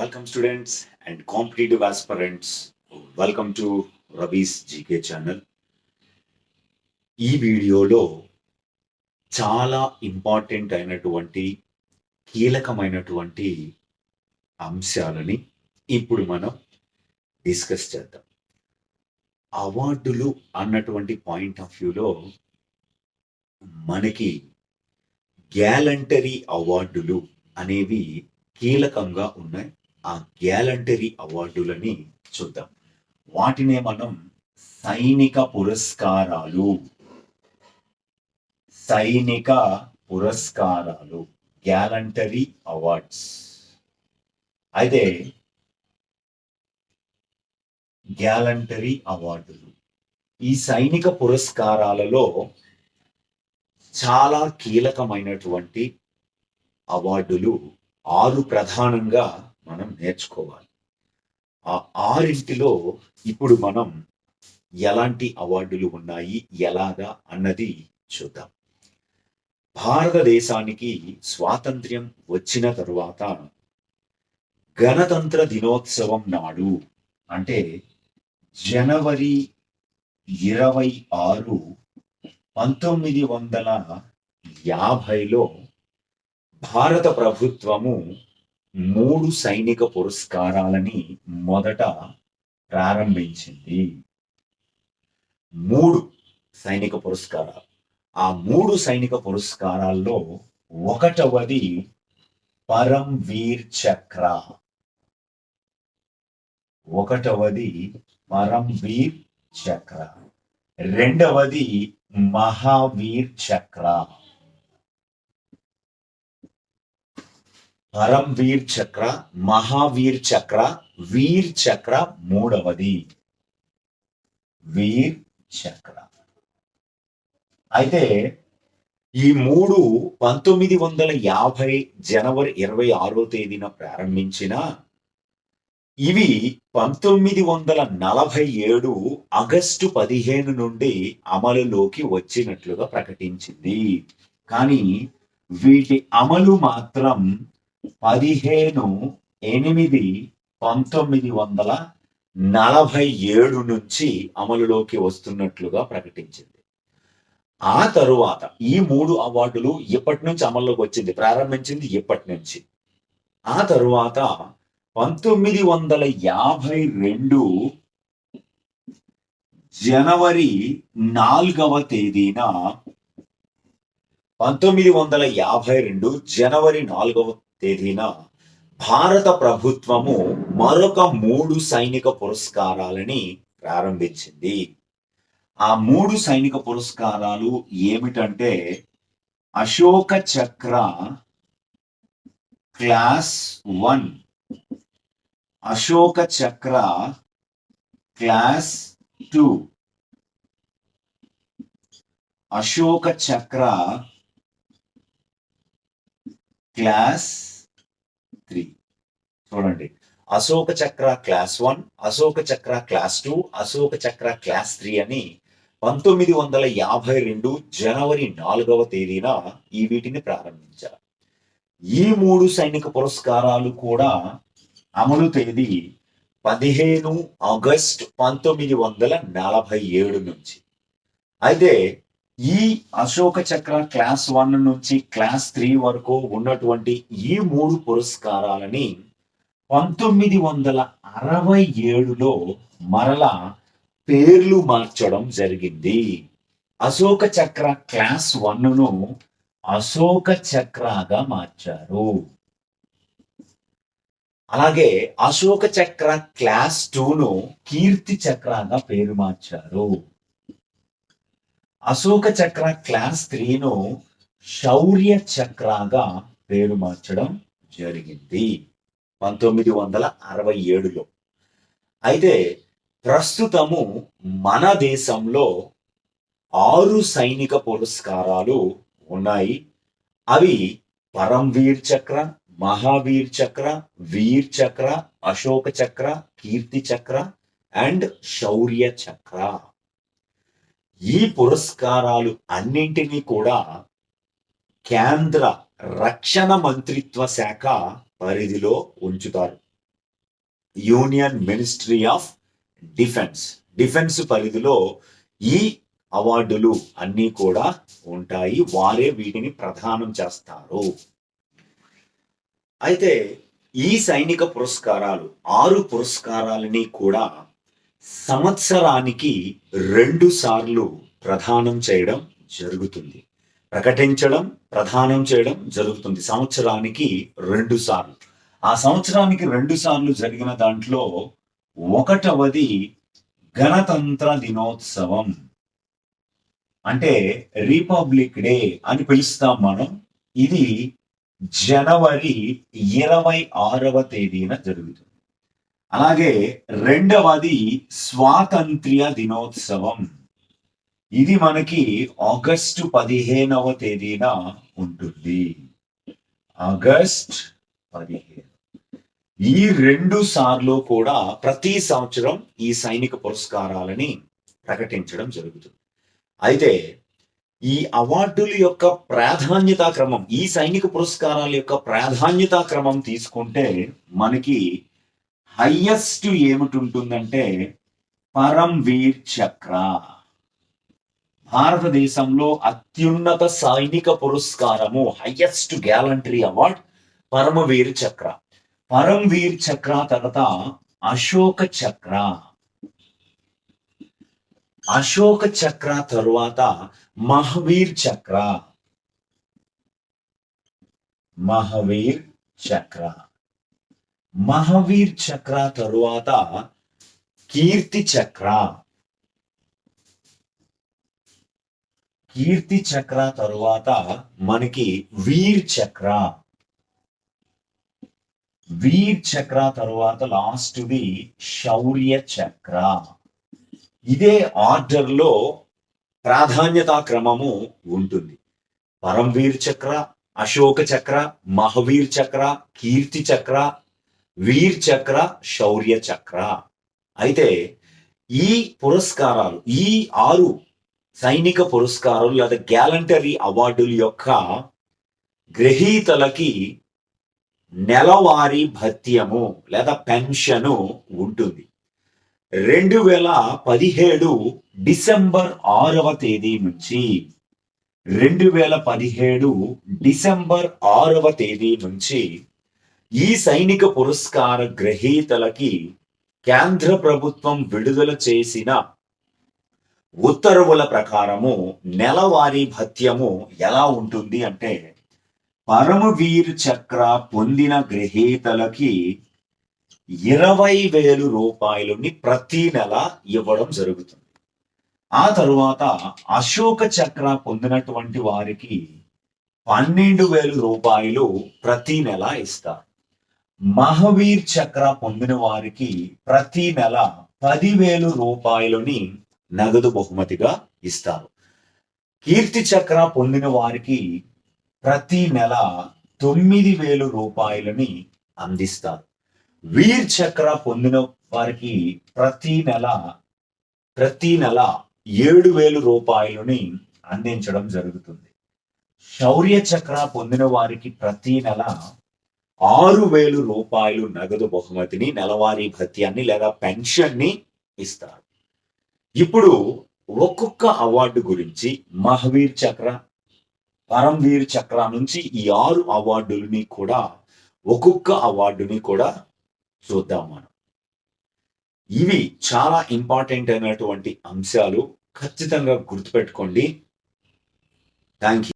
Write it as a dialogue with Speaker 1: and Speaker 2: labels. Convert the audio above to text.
Speaker 1: Welcome, students and competitive aspirants. Welcome to Ravi's GK channel ఈ వీడియోలో చాలా important అయినటువంటి కీలకమైనటువంటి అంశాలని ఇప్పుడు మనం డిస్కస్ చేద్దాం. అవార్డులు అన్నటువంటి పాయింట్ ఆఫ్ వ్యూలో మనకి గ్యాలంటరీ అవార్డులు అనేవి కీలకంగా ఉన్నాయి. ఆ గ్యాలంటరీ అవార్డులని చూద్దాం. వాటినే మనం సైనిక పురస్కారాలు. సైనిక పురస్కారాలు గ్యాలంటరీ అవార్డ్స్. అయితే గ్యాలంటరీ అవార్డులు. ఈ సైనిక పురస్కారాలలో చాలా కీలకమైనటువంటి అవార్డులు ఆరు ప్రధానంగా మనం నేర్చుకోవాలి. ఆ ఆరింటిలో ఇప్పుడు మనం ఎలాంటి అవార్డులు ఉన్నాయి ఎలాగా అన్నది చూద్దాం. భారతదేశానికి స్వాతంత్ర్యం వచ్చిన తరువాత గణతంత్ర దినోత్సవం నాడు అంటే జనవరి ఇరవై ఆరు పంతొమ్మిది వందల యాభైలో భారత ప్రభుత్వము మూడు సైనిక పురస్కారాలని మొదట ప్రారంభించింది. మూడు సైనిక పురస్కారాలు. ఆ మూడు సైనిక పురస్కారాల్లో ఒకటవది పరం వీర్ చక్ర. ఒకటవది పరం వీర్ చక్ర. రెండవది మహావీర్ చక్ర. పరంవీర్ చక్ర మహావీర్ చక్ర వీర్ చక్ర మూడవది. వీర్ చక్ర. అయితే ఈ మూడు పంతొమ్మిది వందల యాభై జనవరి ఇరవై ఆరో తేదీన ప్రారంభించిన ఇవి పంతొమ్మిది వందల నలభై ఏడు ఆగస్టు పదిహేను నుండి అమలులోకి వచ్చినట్లుగా ప్రకటించింది. కానీ వీటి అమలు మాత్రం పదిహేను ఎనిమిది పంతొమ్మిది వందల నలభై ఏడు నుంచి అమలులోకి వస్తున్నట్లుగా ప్రకటించింది. ఆ తరువాత ఈ మూడు అవార్డులు ఇప్పటి నుంచి అమల్లోకి వచ్చింది ప్రారంభించింది ఇప్పటి నుంచి. ఆ తరువాత పంతొమ్మిది వందల యాభై రెండు జనవరి నాలుగవ తేదీన పంతొమ్మిది వందల యాభై రెండు జనవరి నాలుగవ తేదీన భారత ప్రభుత్వము మరొక మూడు సైనిక పురస్కారాలని ప్రారంభించింది. ఆ మూడు సైనిక పురస్కారాలు ఏమిటంటే Ashoka Chakra class one Ashoka Chakra class two Ashoka Chakra class three. చూడండి. Ashoka Chakra class one Ashoka Chakra class two Ashoka Chakra class three అని పంతొమ్మిది వందల యాభై రెండు జనవరి నాలుగవ తేదీన ఈ వీటిని ప్రారంభించారు. ఈ మూడు సైనిక పురస్కారాలు కూడా అమలు తేదీ పదిహేను ఆగస్ట్ పంతొమ్మిది వందల నలభై ఏడు నుంచి. అయితే ఈ అశోక చక్ర క్లాస్ వన్ నుంచి క్లాస్ త్రీ వరకు ఉన్నటువంటి ఈ మూడు పురస్కారాలని పంతొమ్మిది వందల అరవై ఏడులో మరలా పేర్లు మార్చడం జరిగింది. అశోక చక్ర క్లాస్ వన్ను అశోక చక్రగా మార్చారు. అలాగే అశోక చక్ర క్లాస్ టూను కీర్తి చక్రగా పేరు మార్చారు. అశోక చక్ర క్లాస్ త్రీను శౌర్య చక్రగా పేరు మార్చడం జరిగింది. పంతొమ్మిది వందల అరవై ఏడులో. అయితే ప్రస్తుతము మన దేశంలో ఆరు సైనిక పురస్కారాలు ఉన్నాయి. అవి పరంవీర్ చక్ర మహావీర్ చక్ర వీర్ చక్ర అశోక చక్ర కీర్తి చక్ర అండ్ శౌర్య చక్ర. ఈ పురస్కారాలు అన్నింటినీ కూడా కేంద్ర రక్షణ మంత్రిత్వ శాఖ పరిధిలో ఉంచుతారు. Union ministry of defence. Defence పరిధిలో ఈ అవార్డులు అన్నీ కూడా ఉంటాయి. వారే వీటిని ప్రదానం చేస్తారు. అయితే ఈ సైనిక పురస్కారాలు ఆరు పురస్కారాలని కూడా సంవత్సరానికి రెండు సార్లు ప్రధానం చేయడం జరుగుతుంది. ప్రకటించడం ప్రధానం చేయడం జరుగుతుంది. సంవత్సరానికి రెండు సార్లు. ఆ సంవత్సరానికి రెండు సార్లు జరిగిన దాంట్లో ఒకటవది గణతంత్ర దినోత్సవం. అంటే రిపబ్లిక్ డే అని పిలుస్తాం మనం. ఇది జనవరి ఇరవై ఆరవ తేదీన జరుగుతుంది. అలాగే రెండవది స్వాతంత్ర్య దినోత్సవం. ఇది మనకి ఆగస్టు పదిహేనవ తేదీన ఉంటుంది. ఆగస్ట్ పదిహేను. ఈ రెండు సార్లు కూడా ప్రతి సంవత్సరం ఈ సైనిక పురస్కారాలని ప్రకటించడం జరుగుతుంది. అయితే ఈ అవార్డుల యొక్క ప్రాధాన్యతా క్రమం ఈ సైనిక పురస్కారాల యొక్క ప్రాధాన్యతా క్రమం తీసుకుంటే మనకి హయ్యెస్ట్ ఏమిటి ఉంటుందంటే పరంవీర్ చక్ర. భారతదేశంలో అత్యున్నత సైనిక పురస్కారము highest gallantry award Paramvir Chakra. Paramvir Chakra తర్వాత అశోక చక్ర. అశోక చక్ర తరువాత మహావీర్ చక్ర. మహావీర్ చక్ర. మహావీర్ చక్ర తరువాత కీర్తి చక్ర. కీర్తి చక్ర తరువాత మనకి వీర్ చక్ర. వీర్ చక్ర తరువాత లాస్ట్ది శౌర్య చక్ర. ఇదే ఆర్డర్లో ప్రాధాన్యతా క్రమము ఉంటుంది. పరంవీర్ చక్ర అశోక చక్ర మహావీర్ చక్ర కీర్తి చక్ర వీర్ చక్ర శౌర్య చక్ర. అయితే ఈ పురస్కారాలు ఈ ఆరు సైనిక పురస్కారాలు లేదా గ్యాలంటరీ అవార్డుల యొక్క గ్రహీతలకి నెలవారీ భత్యము లేదా పెన్షను ఉంటుంది. రెండు వేల పదిహేడు డిసెంబర్ ఆరవ తేదీ నుంచి రెండు వేల పదిహేడు డిసెంబర్ ఆరవ తేదీ నుంచి ఈ సైనిక పురస్కార గ్రహీతలకి కేంద్ర ప్రభుత్వం విడుదల చేసిన ఉత్తర్వుల ప్రకారము నెలవారీ భత్యము ఎలా ఉంటుంది అంటే పరమవీర్ చక్ర పొందిన గ్రహీతలకి ఇరవై వేలు రూపాయలని ప్రతి నెల ఇవ్వడం జరుగుతుంది. ఆ తరువాత అశోక చక్ర పొందినటువంటి వారికి పన్నెండు వేలు రూపాయలు ప్రతి నెల ఇస్తారు. మహావీర్ చక్ర పొందిన వారికి ప్రతి నెల పదివేలు రూపాయలని నగదు బహుమతిగా ఇస్తారు. కీర్తి చక్ర పొందిన వారికి ప్రతి నెల తొమ్మిది వేలు రూపాయలని అందిస్తారు. వీర్ చక్ర పొందిన వారికి ప్రతి నెల ప్రతి నెల ఏడు వేలు రూపాయలని అందించడం జరుగుతుంది. శౌర్య చక్ర పొందిన వారికి ప్రతి నెల ఆరు వేలు రూపాయలు నగదు బహుమతిని నెలవారీ భత్యాన్ని లేదా పెన్షన్ని ఇస్తారు. ఇప్పుడు ఒక్కొక్క అవార్డు గురించి మహావీర్ చక్ర పరమవీర్ చక్ర నుంచి ఈ ఆరు అవార్డులని కూడా ఒక్కొక్క అవార్డుని కూడా చూద్దాం మనం. ఇవి చాలా ఇంపార్టెంట్ అయినటువంటి అంశాలు. ఖచ్చితంగా గుర్తుపెట్టుకోండి. Thank you